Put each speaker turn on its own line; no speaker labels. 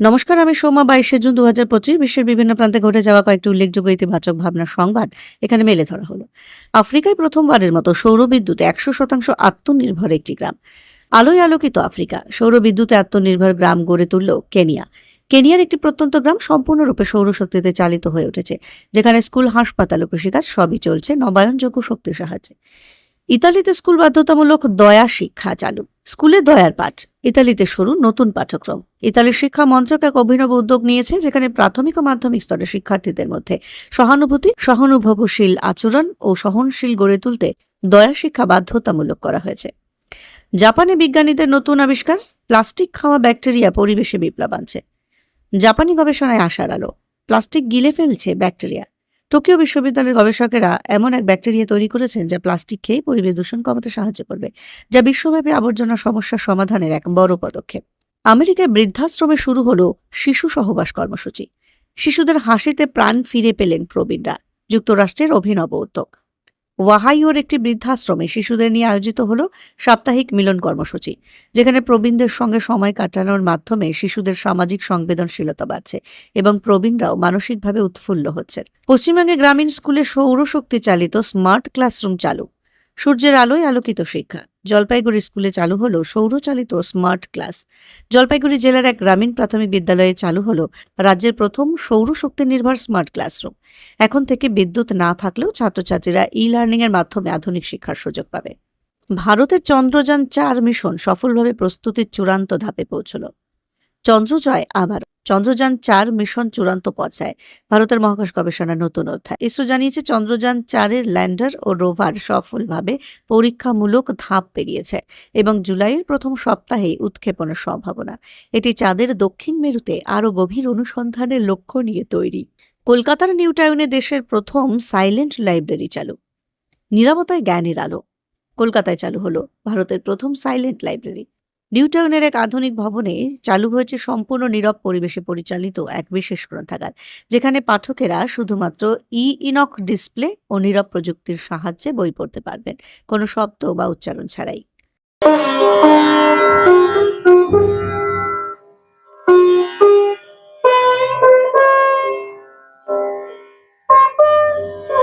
নমস্কার, আমি সোমা বাইশে জুন দু হাজার পঁচিশ বিশ্বের বিভিন্ন প্রান্তে ঘটে যাওয়া কয়েকটি উল্লেখযোগ্য ইতিবাচক ভাবনার সংবাদ এখানে মেলে ধরা হলো। আফ্রিকায় প্রথমবারের মতো সৌর বিদ্যুতে একশো শতাংশ আত্মনির্ভর একটি গ্রাম। আলোয় আলোকিত আফ্রিকা সৌর বিদ্যুতে আত্মনির্ভর গ্রাম গড়ে তুলল কেনিয়া। কেনিয়ার একটি প্রত্যন্ত গ্রাম সম্পূর্ণরূপে সৌরশক্তিতে চালিত হয়ে উঠেছে, যেখানে স্কুল, হাসপাতাল ও কৃষিকাজ সবই চলছে, নবায়নযোগ্য শক্তির সাহায্যে। ইতালিতে স্কুল বাধ্যতামূলক দয়া শিক্ষা চালু। স্কুলে দয়ার পাঠ। ইতালিতে শুরু নতুন পাঠ্যক্রম। ইতালির শিক্ষা মন্ত্রক এক অভিনব উদ্যোগ নিয়েছে, যেখানে প্রাথমিক ও মাধ্যমিক স্তরের শিক্ষার্থীদের মধ্যে সহানুভূতি, সহানুভবশীল আচরণ ও সহনশীল গড়ে তুলতে দয়া শিক্ষা বাধ্যতামূলক করা হয়েছে। জাপানে বিজ্ঞানীদের নতুন আবিষ্কার, প্লাস্টিক খাওয়া ব্যাকটেরিয়া পরিবেশে বিপ্লব আনছে। জাপানি গবেষণায় আসার আলো, প্লাস্টিক গিলে ফেলছে ব্যাকটেরিয়া। টোকিও বিশ্ববিদ্যালয়ের গবেষকেরা এমন এক ব্যাকটেরিয়া তৈরি করেছেন যা প্লাস্টিক খেয়ে পরিবেশ দূষণ কমাতে সাহায্য করবে, যা বিশ্বব্যাপী আবর্জনা সমস্যা সমাধানের এক বড় পদক্ষেপ। আমেরিকায় বৃদ্ধাশ্রমে শুরু হলো শিশু সহবাস কর্মসূচি। শিশুদের হাসিতে প্রাণ ফিরে পেলেন প্রবীণরা, যুক্তরাষ্ট্রের অভিনব উদ্যোগ। ওয়াহাইওর একটি বৃদ্ধাশ্রমে শিশুদের নিয়ে আয়োজিত হলো সাপ্তাহিক মিলন কর্মসূচি, যেখানে প্রবীণদের সঙ্গে সময় কাটানোর মাধ্যমে শিশুদের সামাজিক সংবেদনশীলতা বাড়ছে এবং প্রবীণরাও মানসিকভাবে উৎফুল্ল হচ্ছে পশ্চিমবঙ্গে গ্রামীণ স্কুলে সৌরশক্তি চালিত স্মার্ট ক্লাসরুম চালু। সূর্যের আলোয় আলোকিত শিক্ষা। জলপাইগুড়ি স্কুলে চালু হলো সৌরচালিত স্মার্ট ক্লাস। জলপাইগুড়ি জেলার এক গ্রামীণ প্রাথমিক বিদ্যালয়ে চালু হলো রাজ্যের প্রথম সৌরশক্তি নির্ভর স্মার্ট ক্লাসরুম। এখন থেকে বিদ্যুৎ না থাকলেও ছাত্রছাত্রীরা ই লার্নিং এর মাধ্যমে আধুনিক শিক্ষার সুযোগ পাবে। ভারতের চন্দ্রযান চার মিশন সফলভাবে প্রস্তুতির চূড়ান্ত ধাপে পৌঁছল। চন্দ্রজয় আবার চন্দ্রযান চার মিশন চূড়ান্ত পর্যায়ে, ভারতের মহাকাশ গবেষণার নতুন অধ্যায়। ইসরো জানিয়েছে, চন্দ্রযান চারের ল্যান্ডার ও রোভার সফলভাবে পরীক্ষামূলক ধাপ পেরিয়েছে এবং জুলাইয়ের প্রথম সপ্তাহেই উৎক্ষেপণের সম্ভাবনা। এটি চাঁদের দক্ষিণ মেরুতে আরও গভীর অনুসন্ধানের লক্ষ্য নিয়ে তৈরি। কলকাতার নিউ টাউনে দেশের প্রথম সাইলেন্ট লাইব্রেরি চালু। নিরাপত্তায় জ্ঞানের আলো। কলকাতায় চালু হলো ভারতের প্রথম সাইলেন্ট লাইব্রেরি। নিউ টাউনের এক আধুনিক ভবনে চালু হয়েছে সম্পূর্ণ নীরব পরিবেশে পরিচালিত এক বিশেষ গ্রন্থাগার, যেখানে পাঠকেরা শুধুমাত্র ই ইনক ডিসপ্লে ও নীরব প্রযুক্তির সাহায্যে বই পড়তে পারবেন। কোনো শব্দ বা উচ্চারণ ছাড়াই।